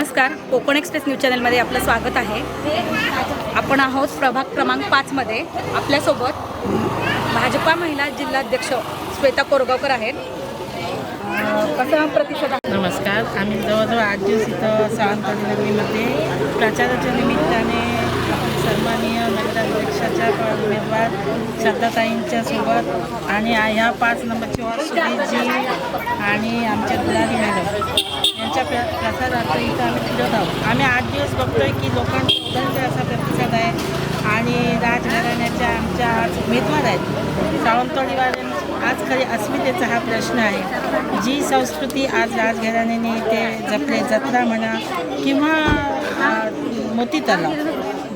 नमस्कार. Konkan express news चॅनलमध्ये आपलं स्वागत आहे. आपण आहोत प्रभाग क्रमांक पाचमध्ये आपल्यासोबत भाजपा महिला जिल्हाध्यक्ष श्वेता कोरगावकर आहेत. कसं कसा प्रतिसाद आहे? नमस्कार. आम्ही जवळजवळ आठ दिवस इथं सावंतवाडी नगरीमध्ये प्रचाराच्या निमित्ताने सन्माननीय नगराध्यक्षाच्या उमेदवार श्रद्धाताईंच्या सोबत आणि ह्या पाच नंबरची वार आणि आमच्या दुलारी मॅडम यांच्या प्र प्रसादार्थ फिरत आहोत. आम्ही आठ दिवस बघतोय की लोकांचा असा प्रतिसाद आहे आणि राजघराण्याच्या आमच्या आज उमेदवार आहेत. सावंतवाडीवाले आज खरी अस्मितेचा हा प्रश्न आहे. जी संस्कृती आज राजघराण्याने इथे जपले जत्रा म्हणा किंवा मोती तलाव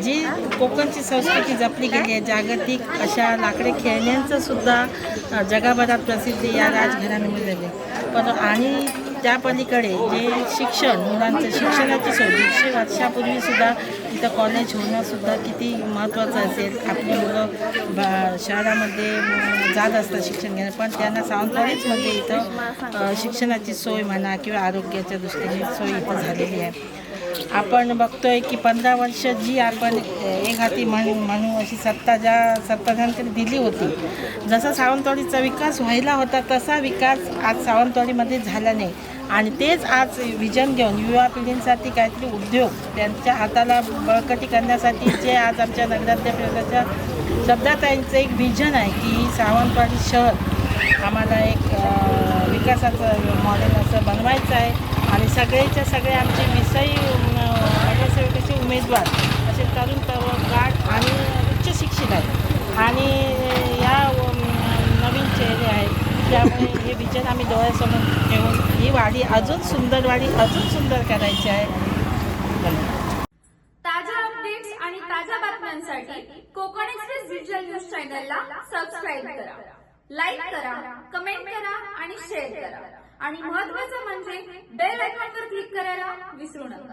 जी कोकणची संस्कृती जपली गेली आहे जागतिक अशा लाकडी खेळण्यांचंसुद्धा जगाभरात जगभरात प्रसिद्धी या राजघराण्यामध्ये झाली पण आणि त्या पलीकडे जे शिक्षण मुलांचं शिक्षणाची सोय दीडशे वर्षापूर्वी सुद्धा कॉलेज होणं सुद्धा किती महत्त्वाचं असेल. आपली मुलं बा शहरामध्ये जात असतात शिक्षण घेणं पण त्यांना सावंतवाडीचमध्ये म्हणजे इथं शिक्षणाची सोय म्हणा किंवा आरोग्याच्या दृष्टीने सोय इथं झालेली आहे. आपण बघतोय की पंधरा वर्ष जी आपण एक हाती म्हणू म्हणू अशी सत्ता ज्या सत्ताधाऱ्यांकडे दिली होती जसा सावंतवाडीचा विकास व्हायला होता तसा विकास आज सावंतवाडीमध्ये झाला नाही. आणि तेच आज विजन घेऊन युवा पिढींसाठी काहीतरी उद्योग त्यांच्या हाताला बळकटी करण्यासाठी जे आज आमच्या नगराध्यक्षाच्या शब्दाताईंचं एक विजन आहे की सावंतवाडी शहर आम्हाला एक विकासाचं मॉडेल असं बनवायचं आहे. आणि सगळेच्या सगळे आमचे विषयी नगरसेवकाचे उमेदवार असे तरुण तरुणगार आणि उच्च शिक्षित आहेत. आणि या नवीन चेहरे आहेत. त्यामुळे आहेत आम्ही डोळ्यासमोर ठेवून ही वाडी अजून सुंदर वाडी अजून सुंदर करायची आहे. ताज्या अपडेट्स आणि ताज्या बातम्यांसाठी कोकण एक्सप्रेस डिजिटल न्यूज चॅनलला सबस्क्राईब करा. लाईक करा कमेंट करा आणि शेअर करा. आणि महत्त्वाचं म्हणजे बेल आयकॉनवर क्लिक करायला विसरू नका.